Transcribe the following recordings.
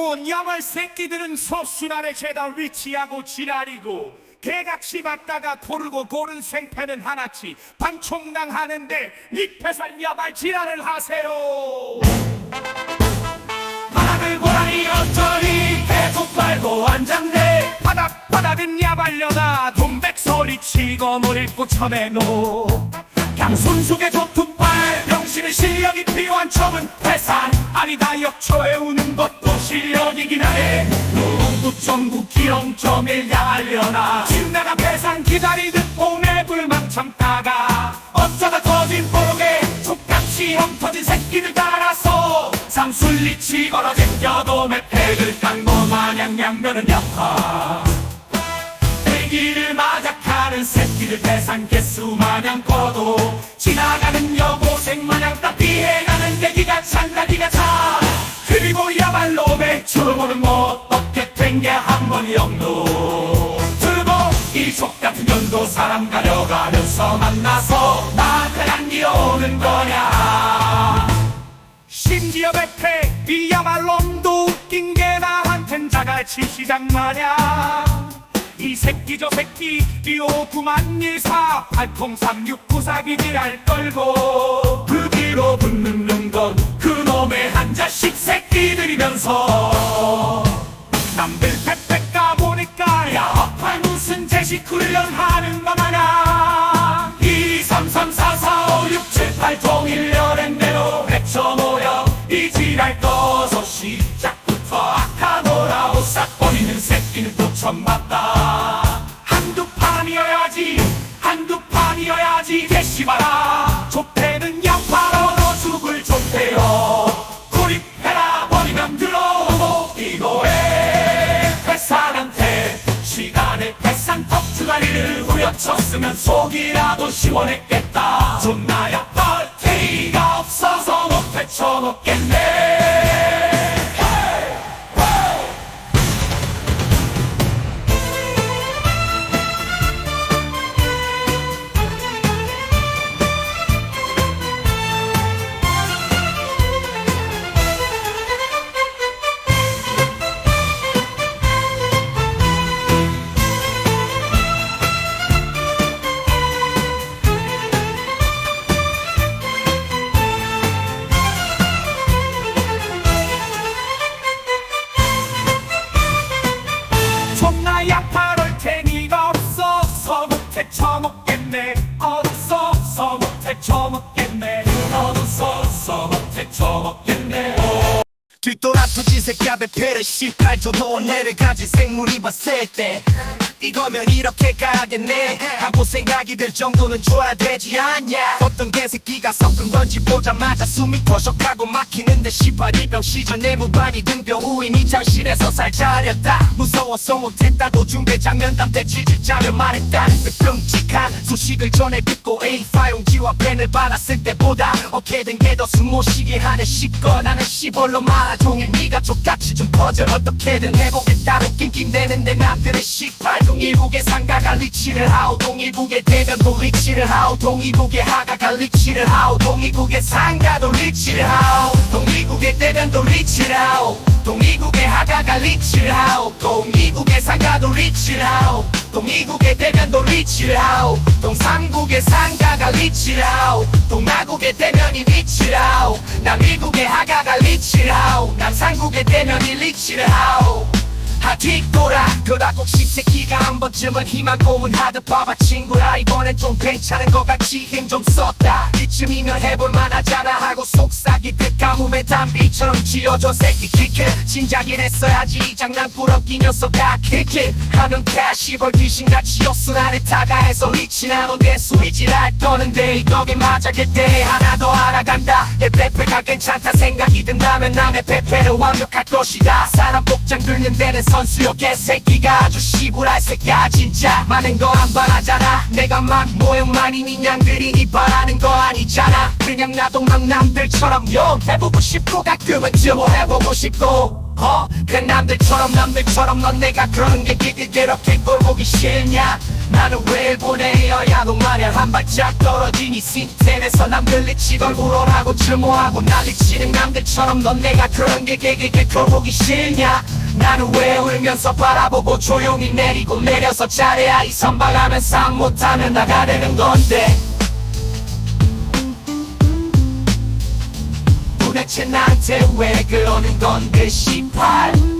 뭐냐말 새끼들은 서순환의 재단 위치하고 지랄이고 개같이 받다가 고르고 고른 생패는 하나치. 방총당 하는데 입회살 야발 지랄을 하세요. 바닥을 고라니 어쩌니 계속 빨고 앉았네. 바닥 바닥은 야발려다. 돈백 소리치고 물 입고 쳐내노 양손 속에 도투발 병신의 실력이 필요한 척은 회산. 아니다 역초에 우는 것도 실력이긴 하네. 전국 기렁점일 야알려나. 신나가 배상 기다리듯 봄에 불만 참다가. 어쩌다 터진 뽀록에 족같이 형 터진 새끼들 따라서. 상술리치 걸어 제껴도 맷팩을 깐거 마냥 양면은 약하 대기를 마 작하는 새끼들 대상 개수 마냥 커도 지나가는 여고생 마냥 딱 피해가는 대기가 찬다 기가 차. 그리고 야발로 배출보는 뭐 어떻게 된 게 한 번이 없노 들고 이 족 같은 년도 사람 가려가면서 만나서 나한테 안기어오는 거냐 심지어 백패 이야말로 놈도 웃긴 게 나한텐 자갈치 시장 마냥 이 새끼 저 새끼 비오구만 일사. 팔통삼육 구사기질 알 걸고 그 뒤로 붙는 건 그놈 봤다. 한두 판이어야지 한두 판이어야지 대시봐라. 좁대는 양파로도 죽을 좁대요. 고립해라 버리면 들어오고 이거에 회사한테 시간에 백산 턱주가리를 후려쳤으면 속이라도 시원했겠다. 존나야 뻘테이가 없어서 못 헤쳐먹겠 어디서서 못해 쳐먹겠네. 어디서서 못해 쳐먹겠네. 뒤돌아 새끼야 배를 씨발 저도 내를 가진 생물이 봤을 때 이거면 이렇게 가겠네. 하고 생각이 들 정도는 줘야 되지 않냐. 어떤 개새끼가 섞은 건지 보자마자 숨이 버석하고 막히는데 씨발 이병 내 무반이 등병 후인 이 장실에서 살 차렸다. 무서워서 못했다 도중대 장면 담대 찌질자며 말했다는 그 끔찍한 소식을 전해 듣고 A5 용지와 펜을 받았을 때보다 어떻게든 게더 숨못 쉬게 하네. 씹거 나는 시벌로 말아 종일 네가 족같이 좀 퍼져 어떻게든 해보겠다 웃긴 김대는데 남들의 씨발 동일국의 상가가 리치를 하오 동일국의 대변도 리치를 하오 동일국의 하가가 리치를 하오 동일국의 상가도 리치를 하오 동일국의 대변도 리치를 하오 동일국의 하가가 리치를 하오 동일국의 상가도 리치를 하오 동이국의 대변도 리치를 하오 동삼국의 상가가 동나국의 대면이 리치를 하오 남이국의 하가가 남상국의 대면이 리치를 하오 하 뒤돌아 그다 꼭 십새끼가 한 번쯤은 희망 고문하듯 봐봐 친구야 이번엔 좀 괜찮은 것 같이 힘 좀 썼다. 이쯤이면 해볼 만 하잖아 하고 속삭이듯 가뭄에 담비처럼 쥐어줘 새끼 키크 진작에 했어야지. 이 장난 부럽기 녀석아 키크 하는 캐시 벌 귀신같이 없은 안에 타가해서 리치나 내 수위지랄 떠는데 이거게 맞아 그때 하나 더 알아간다. 내 페페가 괜찮다 생각이 든다면 남의 페페는 완벽할 것이다. 사람 복장 긁는 데는 선 수요 개새끼가 아주 시부랄 새끼야 진짜. 많은 거 안 바라잖아. 내가 막 모형만이 민양들이 니 바라는 거 아니잖아. 그냥 나도 막 남들처럼 용 해보고 싶고 가끔은 좀 해보고 싶고. 어? 그 남들처럼 남들처럼 넌 내가 그러는 게 그게 그렇게 꼴보기 싫냐? 나는 왜 보내어야 너 마냥 한 발짝 떨어진 이 시스템에서 남들 치걸 우월하고 증오하고 난리치는 남들처럼 넌 내가 그런 게 개개개 보기 싫냐 나는 왜 울면서 바라보고 조용히 내리고 내려서 잘해야 이 선방하면 상 못하면 나가 되는 건데. 도대체 나한테 왜 그러는 건데 시팔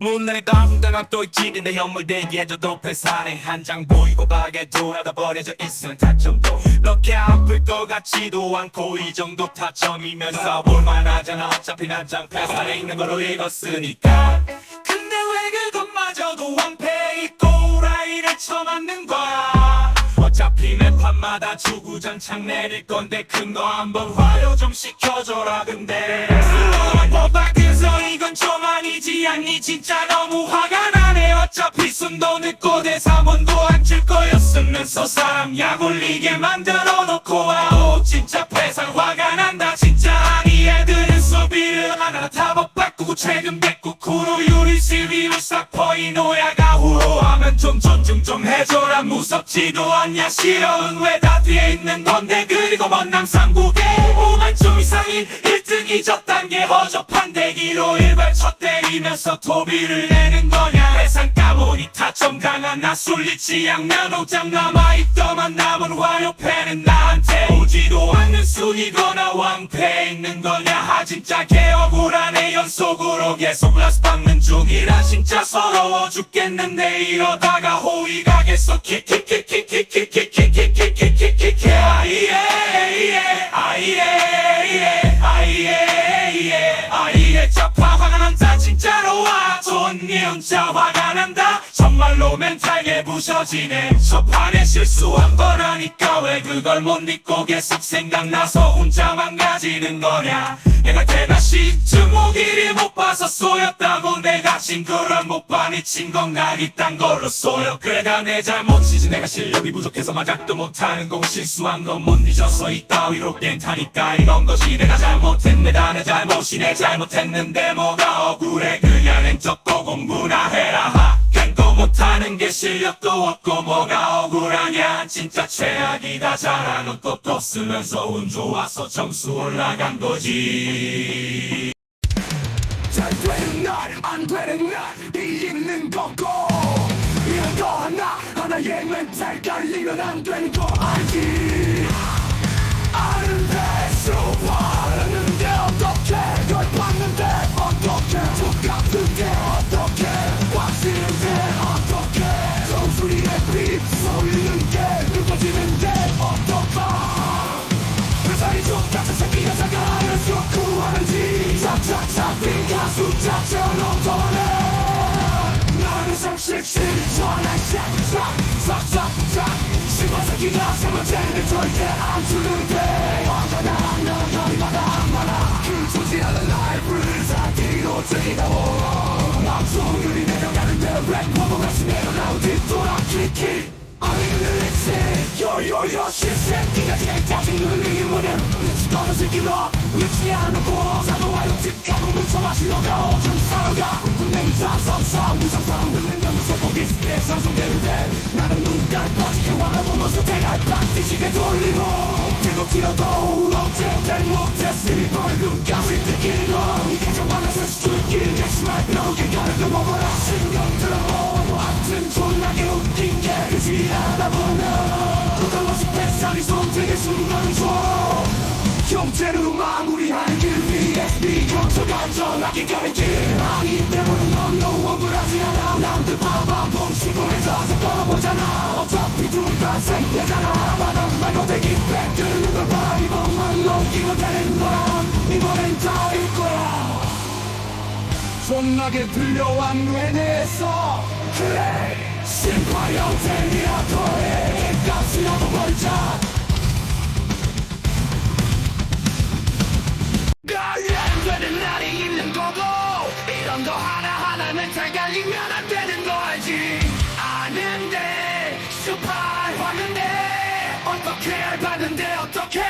문난에 당당한 또 있지 근데 현물 대기에도 도패산에 한장 보이고 가게도 하다 버려져 있으면 타점도. 그렇게 아플 것 같지도 않고 이 정도 타점이면서 볼만하잖아. 어차피 난장 패산에 있는 걸로 읽었으니까. 근데 왜 그것마저도 왕패 있고 라이를 쳐맞는 거야? 어차피 내 판마다 주구장창 내릴 건데 큰 거 한번 화요 좀 시켜줘라 근데. 법학에서 이건 좀 아니지 않니? 진짜 너무 화가 나네. 어차피 숨도 늦고 대사원도 안 줄 거였으면서 사람 약 올리게 만들어 놓고 아오 진짜 패상 화가 난다. 진짜 아니 애들은 소비를 하나 타법 바꾸고 최근 뱉고 쿠로 유리 실비로 싹 퍼이 노야가 후로하면 좀 존중 좀 해줘라. 무섭지도 않냐. 싫어은 왜 다 뒤에 있는 건데? 그리고 먼 남상국에 오만 좀 이상인 1등이 졌단 게 허접한 대기로 일발 첫 때리면서 도비를 내는 거냐? 해상 까보니 타점 강한 나 술리지 양면 오장 남아있더만 남은 화요패는 나한테 오지도 않는 순이거나 왕패 있는 거냐? 하 진짜 개억울하네 연속으로 계속 라스 박는 중이라 진짜 서러워 죽겠는데 이러다가 호의 가겠어 키키키키키키키키키키키키 Selvagem! 정말로 멘탈게 부셔지네. 첫판에 실수 한번 하니까 왜 그걸 못 잊고 계속 생각나서 혼자 망가지는 거냐? 내가 대나 시쯤 오기를 못 봐서 쏘였다고 내가 징그러 못 봐니 친 건가 이딴 걸로 쏘여. 그래가 내 잘못이지 내가 실력이 부족해서 마작도 못하는 공 실수한 건 못 잊어서 이따위로 괜찮으니까 이런 것이 내가 잘못했네 다내 잘못이 내 잘못했는데 뭐가 억울해. 그냥 행적도 공부나 해라 못하는 게 실력도 없고 뭐가 억울하냐. 진짜 최악이다 잘하는 것도 쓰면서 운 좋아서 점수 올라간 거지. 잘 되는 날, 안 되는 날, 이기는 거고. 이런 거 하나, 하나의 멘탈 깔리면 안 되는 거 알지? 아는데 수많 비 쏠리는 게 느껴지는데 어떡하 회사이 좋다는 새끼 여자가 알아서 구하는지 짝짝짝 네가 숫자처럼 더해 나는 상식실 전화 싹싹 싹싹싹 시골 새끼가 세번째는 절대 안 주는데 언제나 넌 너희마다 안 많아 그 존재하는 라이브를 사기로 즐기다오 맘속으로 내려가는데 랩퍼가 스내려 よよしせきがしてたちぬりむね人の席の道にあの交差の愛を実家のむさましの顔をじゅんさるが胸にさんさんさんむささん胸のむそこディスプレイさんそげるでなるぬんだいマジでわらものせてないパッチしげとりも手のきらとうろって天国で死にばるがしできるのいけちゃわなせしつきでしまいなおけがれでもばらしんがって 지하다 보면 그걸 없이 뱃살이 손등에 순간을 줘 형태로 마무리하는 길 위에 네 경처가 전하기 가는 길 아니 때문에 넌 너무 억울하지 않아. 남들 봐봐 뻥치고 해서 떨어보잖아. 어차피 둘다 생태잖아. 바닥 말고 대기 뺏기는 걸 봐, 이번만 넘기고 되는 거야. 이번엔 다일 거야. 존나게 들려와 뇌내에서. 그래 심파 형태이라도 해 값이라도 벌자! 나이 안 되는 날이 있는 거고 이런 거 하나하나 멘탈 갈리면 안 되는 거 알지 아는데 슈퍼 왔는데 어떻게 확신했는데 어떻게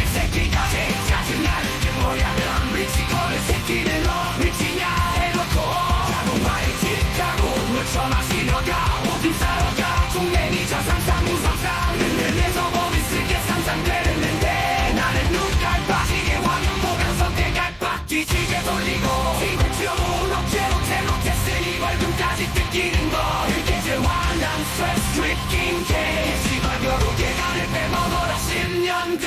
넌 다시 뜯기는 걸 이제 완전 스트레스 트리킹 게임지만 겨루게 간을 빼먹어라 10년대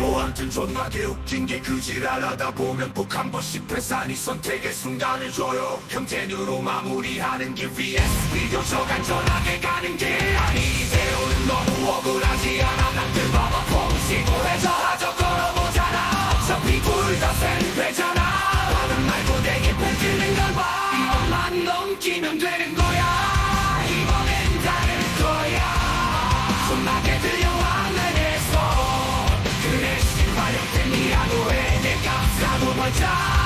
뭐한튼 존나게 웃긴 게 그지랄하다 보면 북한 번씩 회산이 선택의 순간을 줘요. 경쟁으로 마무리하는 게 vs 비교적 안전하게 가는 게 아니 이제 오늘 너무 억울하지 않아. die